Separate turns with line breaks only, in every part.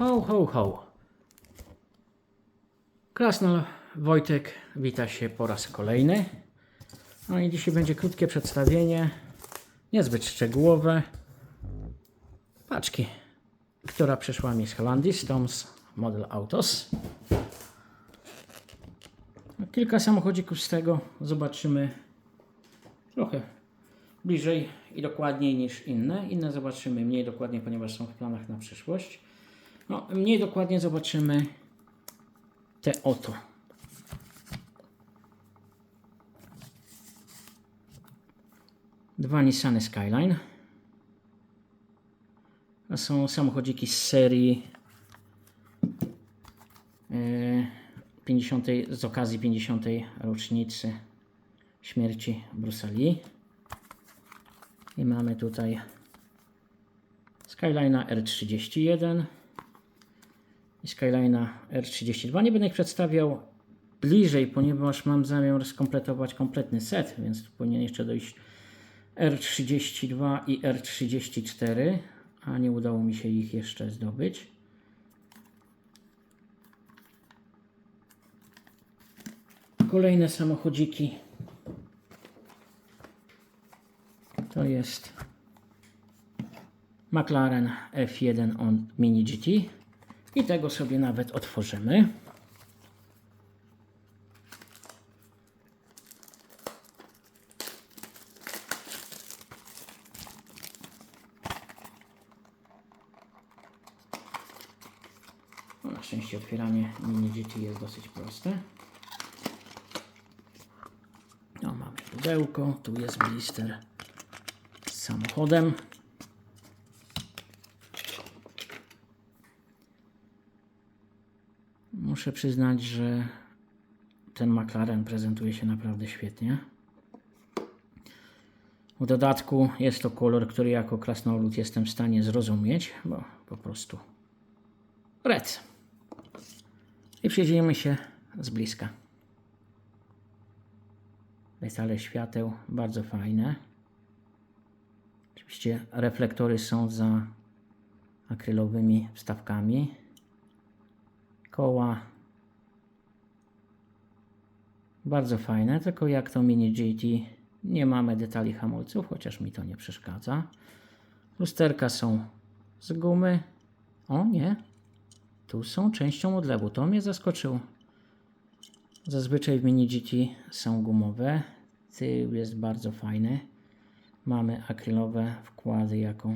Ho, ho, ho. Krasnal Wojtek wita się po raz kolejny. No i dzisiaj będzie krótkie przedstawienie, niezbyt szczegółowe. Paczki, która przyszła mi z Holandii, z Toms Model Autos. Kilka samochodzików z tego zobaczymy trochę bliżej i dokładniej niż inne. Inne zobaczymy mniej dokładnie, ponieważ są w planach na przyszłość. No, mniej dokładnie zobaczymy te oto. Dwa Nissany Skyline. To są samochodziki z serii e, 50, z okazji 50. rocznicy śmierci Bruce'a Lee. I mamy tutaj Skyline'a R31 i Skyline'a R32. Nie będę ich przedstawiał bliżej, ponieważ mam zamiar skompletować kompletny set, więc tu powinien jeszcze dojść R32 i R34, a nie udało mi się ich jeszcze zdobyć. Kolejne samochodziki to jest McLaren F1 on Mini GT i tego sobie nawet otworzymy. No, na szczęście otwieranie Mini GT jest dosyć proste. No, mamy pudełko, tu jest blister z samochodem. Muszę przyznać, że ten McLaren prezentuje się naprawdę świetnie. W dodatku jest to kolor, który jako krasnolud jestem w stanie zrozumieć, bo po prostu red. I przyjrzyjmy się z bliska. Detale świateł bardzo fajne. Oczywiście reflektory są za akrylowymi wstawkami. Koła bardzo fajne, tylko jak to Mini GT nie mamy detali hamulców, chociaż mi to nie przeszkadza. Lusterka są z gumy. O nie, tu są częścią odlewu, to mnie zaskoczyło. Zazwyczaj w Mini GT są gumowe. Tył jest bardzo fajny. Mamy akrylowe wkłady jako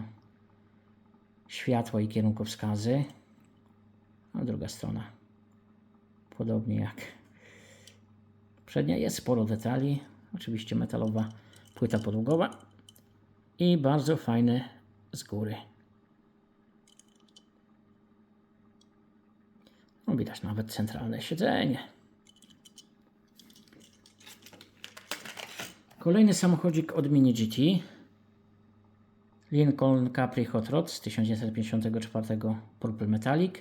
światło i kierunkowskazy. A druga strona. Podobnie jak przednia. Jest sporo detali. Oczywiście metalowa płyta podłogowa. I bardzo fajny z góry. No, widać nawet centralne siedzenie. Kolejny samochodzik od Mini GT. Lincoln Capri Hot Rod z 1954 Purple Metallic.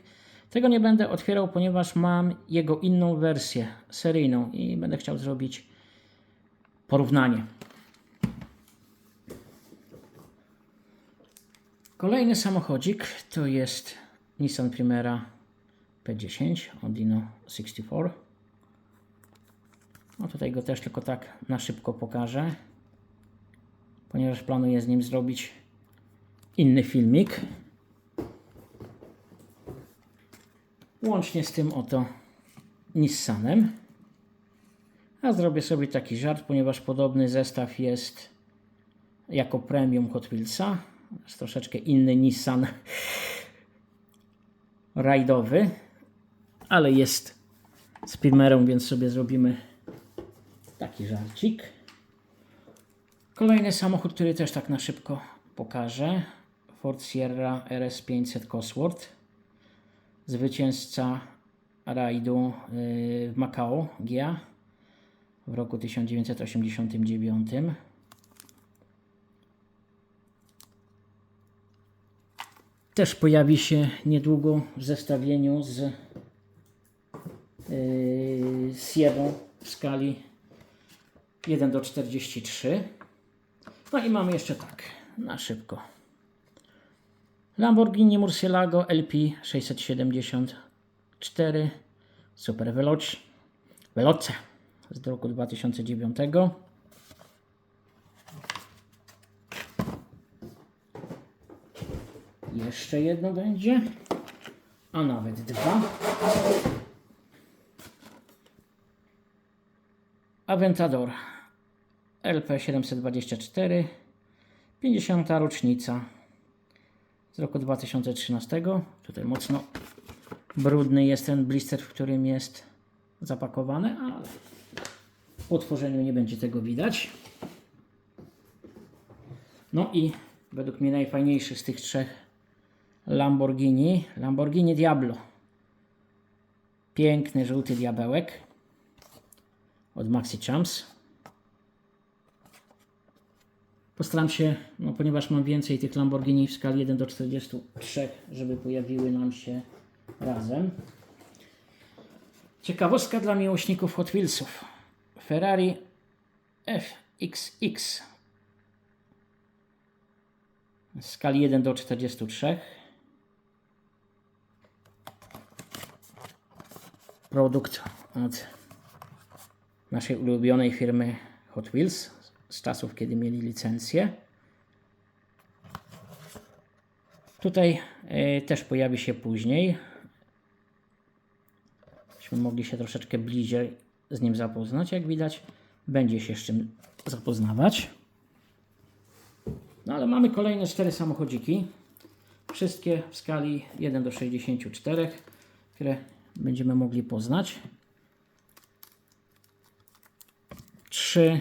Tego nie będę otwierał, ponieważ mam jego inną wersję seryjną i będę chciał zrobić porównanie. Kolejny samochodzik to jest Nissan Primera P10 Ondino 64. No tutaj go też tylko tak na szybko pokażę, ponieważ planuję z nim zrobić inny filmik. Łącznie z tym oto Nissanem. A zrobię sobie taki żart, ponieważ podobny zestaw jest jako premium Hot Wheelsa. Jest troszeczkę inny Nissan rajdowy, ale jest z Primerą, więc sobie zrobimy taki żarcik. Kolejny samochód, który też tak na szybko pokażę. Ford Sierra RS500 Cosworth. Zwycięzca rajdu yy, w Macao GIA w roku 1989. Też pojawi się niedługo w zestawieniu z yy, Sierra w skali 1 do 43. No i mamy jeszcze tak, na szybko. Lamborghini Murcielago LP 674 Super Veloce, Veloce z roku 2009. Jeszcze jedno będzie, a nawet dwa. Aventador LP 724 50. rocznica z roku 2013. Tutaj mocno brudny jest ten blister, w którym jest zapakowany, ale po otworzeniu nie będzie tego widać. No i według mnie najfajniejszy z tych trzech Lamborghini, Lamborghini Diablo. Piękny żółty diabełek od Maxi Champs. Postaram się, no ponieważ mam więcej tych Lamborghini w skali 1 do 43, żeby pojawiły nam się razem. Ciekawostka dla miłośników Hot Wheelsów. Ferrari FXX w skali 1 do 43. Produkt od naszej ulubionej firmy Hot Wheels z czasów, kiedy mieli licencję. Tutaj y, też pojawi się później. Byśmy mogli się troszeczkę bliżej z nim zapoznać. Jak widać, będzie się z czym zapoznawać. No ale mamy kolejne cztery samochodziki. Wszystkie w skali 1 do 64, które będziemy mogli poznać. Trzy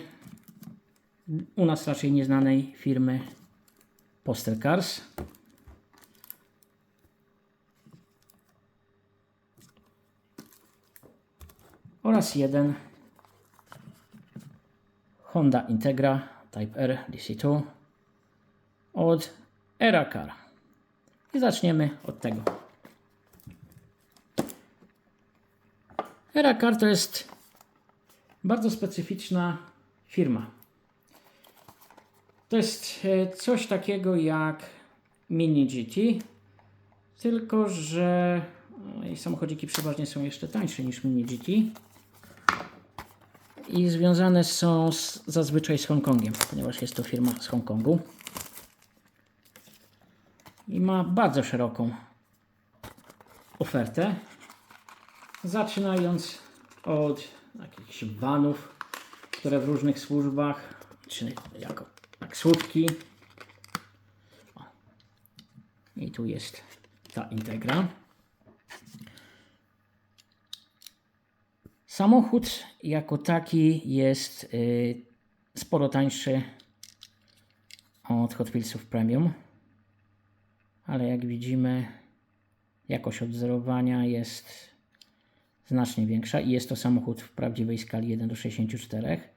u nas raczej nieznanej firmy Postel Cars. Oraz jeden Honda Integra Type R DC2 od Eracar. I zaczniemy od tego. Eracar to jest bardzo specyficzna firma. To jest e, coś takiego jak Mini GT, tylko że i samochodziki przeważnie są jeszcze tańsze niż Mini GT i związane są z, zazwyczaj z Hongkongiem, ponieważ jest to firma z Hongkongu i ma bardzo szeroką ofertę, zaczynając od jakichś vanów, które w różnych służbach, czy jako taksówki. O. I tu jest ta integra. Samochód jako taki jest y, sporo tańszy od Hot Wheelsów Premium, ale jak widzimy jakość odzorowania jest znacznie większa i jest to samochód w prawdziwej skali 1 do 64.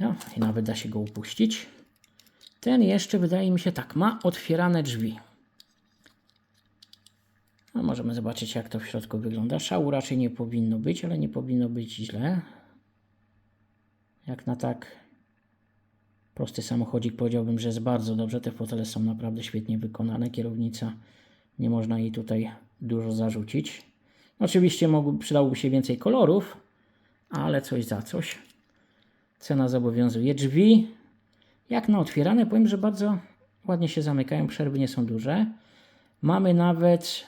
No i nawet da się go upuścić. Ten jeszcze wydaje mi się tak, ma otwierane drzwi. No, możemy zobaczyć jak to w środku wygląda. Szału raczej nie powinno być, ale nie powinno być źle. Jak na tak prosty samochodzik powiedziałbym, że jest bardzo dobrze. Te fotele są naprawdę świetnie wykonane. Kierownica nie można jej tutaj dużo zarzucić. Oczywiście mogły, przydałoby się więcej kolorów, ale coś za coś. Cena zobowiązuje. Drzwi, jak na otwierane, powiem, że bardzo ładnie się zamykają, przerwy nie są duże. Mamy nawet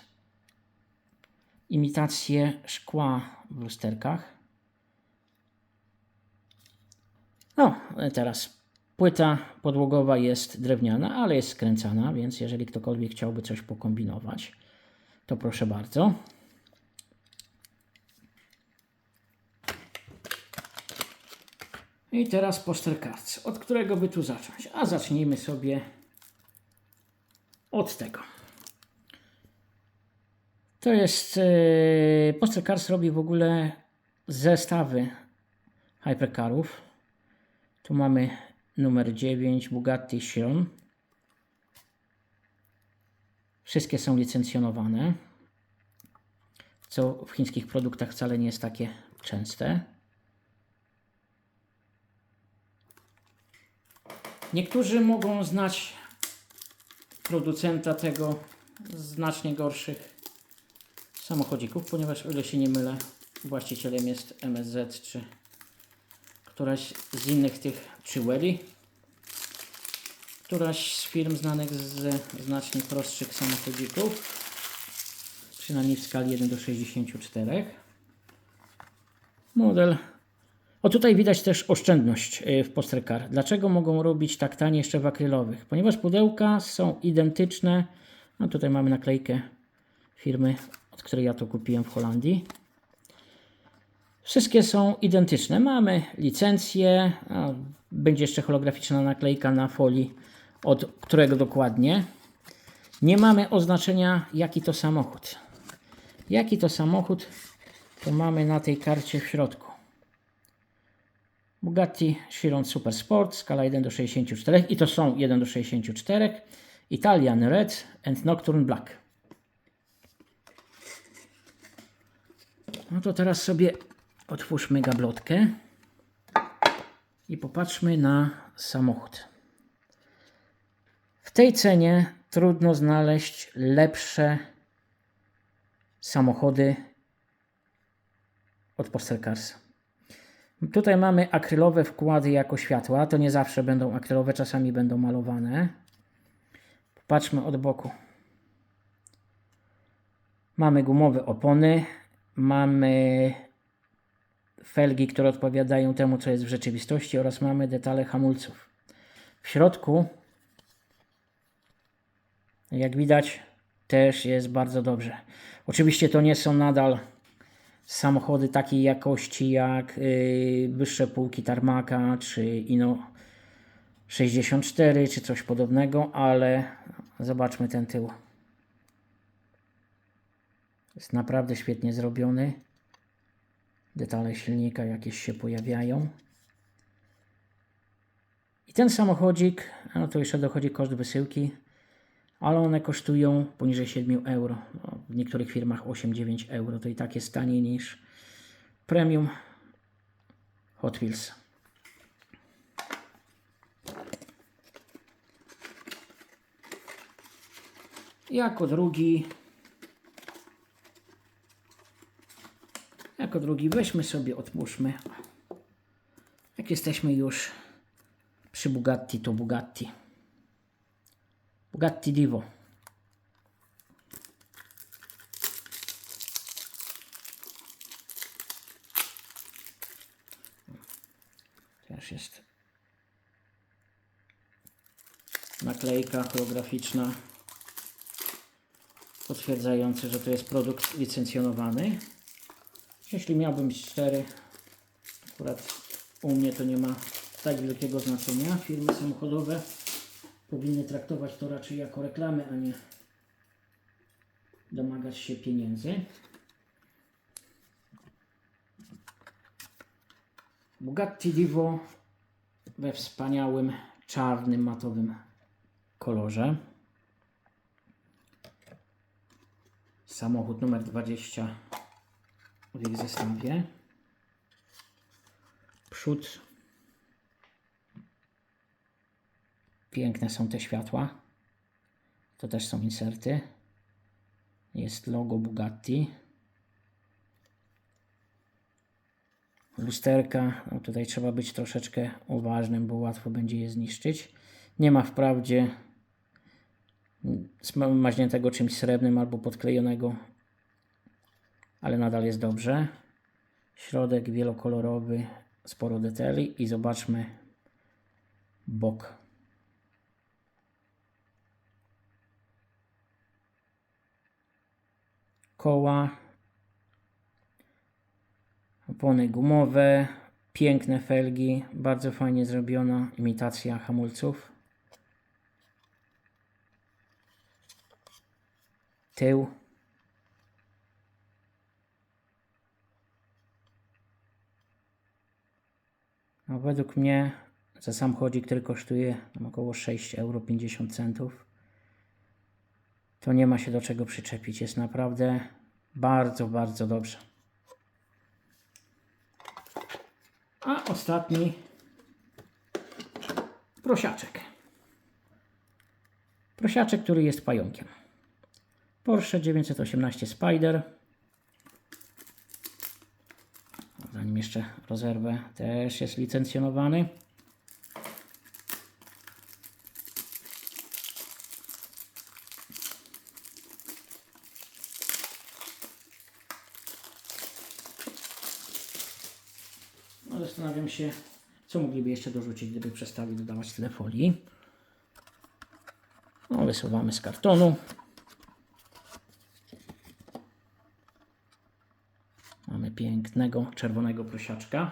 imitację szkła w lusterkach. No, teraz płyta podłogowa jest drewniana, ale jest skręcana, więc jeżeli ktokolwiek chciałby coś pokombinować, to proszę bardzo. I teraz poster cards. Od którego by tu zacząć? A zacznijmy sobie od tego. To jest. Poster cards robi w ogóle zestawy hypercarów. Tu mamy numer 9 Bugatti Chiron. Wszystkie są licencjonowane, co w chińskich produktach wcale nie jest takie częste. Niektórzy mogą znać producenta tego znacznie gorszych samochodzików, ponieważ o ile się nie mylę, właścicielem jest MSZ czy któraś z innych tych, czy Welly, któraś z firm znanych z znacznie prostszych samochodzików, przynajmniej w skali 1 do 64. Model. O tutaj widać też oszczędność y, w Postercar. Dlaczego mogą robić tak tanie jeszcze w akrylowych? Ponieważ pudełka są identyczne. No tutaj mamy naklejkę firmy, od której ja to kupiłem w Holandii. Wszystkie są identyczne. Mamy licencję, będzie jeszcze holograficzna naklejka na folii, od którego dokładnie. Nie mamy oznaczenia, jaki to samochód. Jaki to samochód, to mamy na tej karcie w środku. Bugatti Chiron Super Sport, skala 1 do 64 i to są 1 do 64. Italian Red and Nocturne Black. No to teraz sobie otwórzmy gablotkę i popatrzmy na samochód. W tej cenie trudno znaleźć lepsze samochody od Postal Cars. Tutaj mamy akrylowe wkłady jako światła. To nie zawsze będą akrylowe, czasami będą malowane. Popatrzmy od boku. Mamy gumowe opony, mamy felgi, które odpowiadają temu, co jest w rzeczywistości oraz mamy detale hamulców. W środku, jak widać, też jest bardzo dobrze. Oczywiście to nie są nadal samochody takiej jakości jak yy, wyższe półki Tarmaka czy Ino 64 czy coś podobnego, ale zobaczmy ten tył. Jest naprawdę świetnie zrobiony. Detale silnika jakieś się pojawiają. I ten samochodzik, no to jeszcze dochodzi koszt wysyłki, ale one kosztują poniżej 7 euro. No, w niektórych firmach 8-9 euro. To i tak jest taniej niż premium Hot Wheels. Jako drugi Jako drugi weźmy sobie, otwórzmy. Jak jesteśmy już przy Bugatti, to Bugatti. Bugatti Divo. Też jest naklejka holograficzna potwierdzająca, że to jest produkt licencjonowany. Jeśli miałbym szczery, akurat u mnie to nie ma tak wielkiego znaczenia. Firmy samochodowe powinny traktować to raczej jako reklamy, a nie domagać się pieniędzy. Bugatti Divo we wspaniałym czarnym matowym kolorze. Samochód numer 20 w ich zestawie. Przód. Piękne są te światła. To też są inserty. Jest logo Bugatti. Lusterka. No tutaj trzeba być troszeczkę uważnym, bo łatwo będzie je zniszczyć. Nie ma wprawdzie maźniętego czymś srebrnym albo podklejonego ale nadal jest dobrze. Środek wielokolorowy, sporo detali i zobaczmy bok. Koła, opony gumowe, piękne felgi, bardzo fajnie zrobiona imitacja hamulców. Tył No, według mnie za samochodzik, który kosztuje około 6,50 euro, to nie ma się do czego przyczepić. Jest naprawdę bardzo, bardzo dobrze. A ostatni prosiaczek. Prosiaczek, który jest pająkiem. Porsche 918 Spider. Zanim jeszcze rozerwę, też jest licencjonowany. No, zastanawiam się, co mogliby jeszcze dorzucić, gdyby przestali dodawać tyle folii. No, wysuwamy z kartonu. Mamy pięknego czerwonego prosiaczka.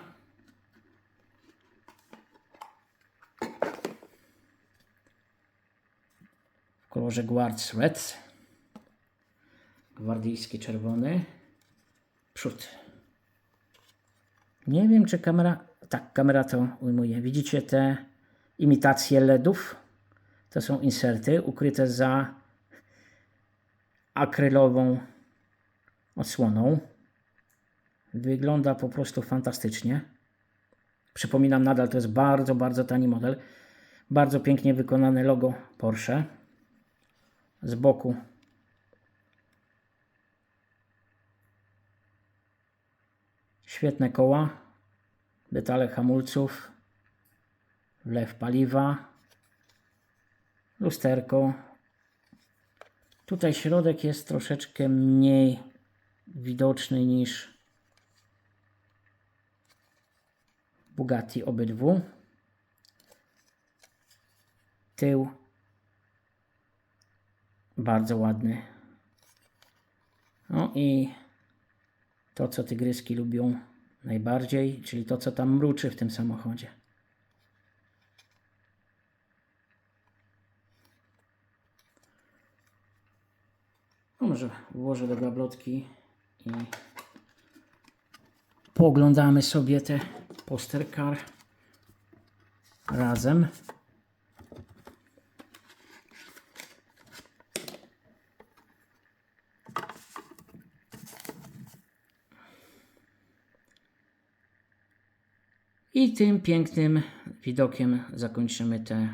W kolorze Guards Red. Gwardyjski czerwony. Przód. Nie wiem, czy kamera. Tak, kamera to ujmuje. Widzicie te imitacje LEDów? To są inserty ukryte za akrylową odsłoną. Wygląda po prostu fantastycznie. Przypominam, nadal to jest bardzo, bardzo tani model. Bardzo pięknie wykonane logo Porsche. Z boku świetne koła, detale hamulców, wlew paliwa, lusterko. Tutaj środek jest troszeczkę mniej widoczny niż Bugatti obydwu. Tył bardzo ładny. No i to, co tygryski lubią najbardziej, czyli to, co tam mruczy w tym samochodzie. No może włożę do gablotki i pooglądamy sobie te poster car razem. I tym pięknym widokiem zakończymy te,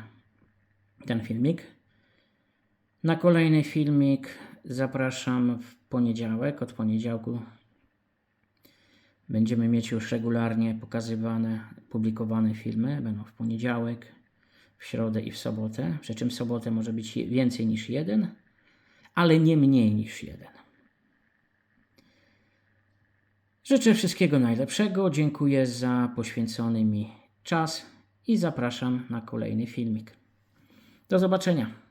ten filmik. Na kolejny filmik zapraszam w poniedziałek. Od poniedziałku będziemy mieć już regularnie pokazywane, publikowane filmy. Będą w poniedziałek, w środę i w sobotę. Przy czym sobotę może być więcej niż jeden, ale nie mniej niż jeden. Życzę wszystkiego najlepszego. Dziękuję za poświęcony mi czas i zapraszam na kolejny filmik. Do zobaczenia.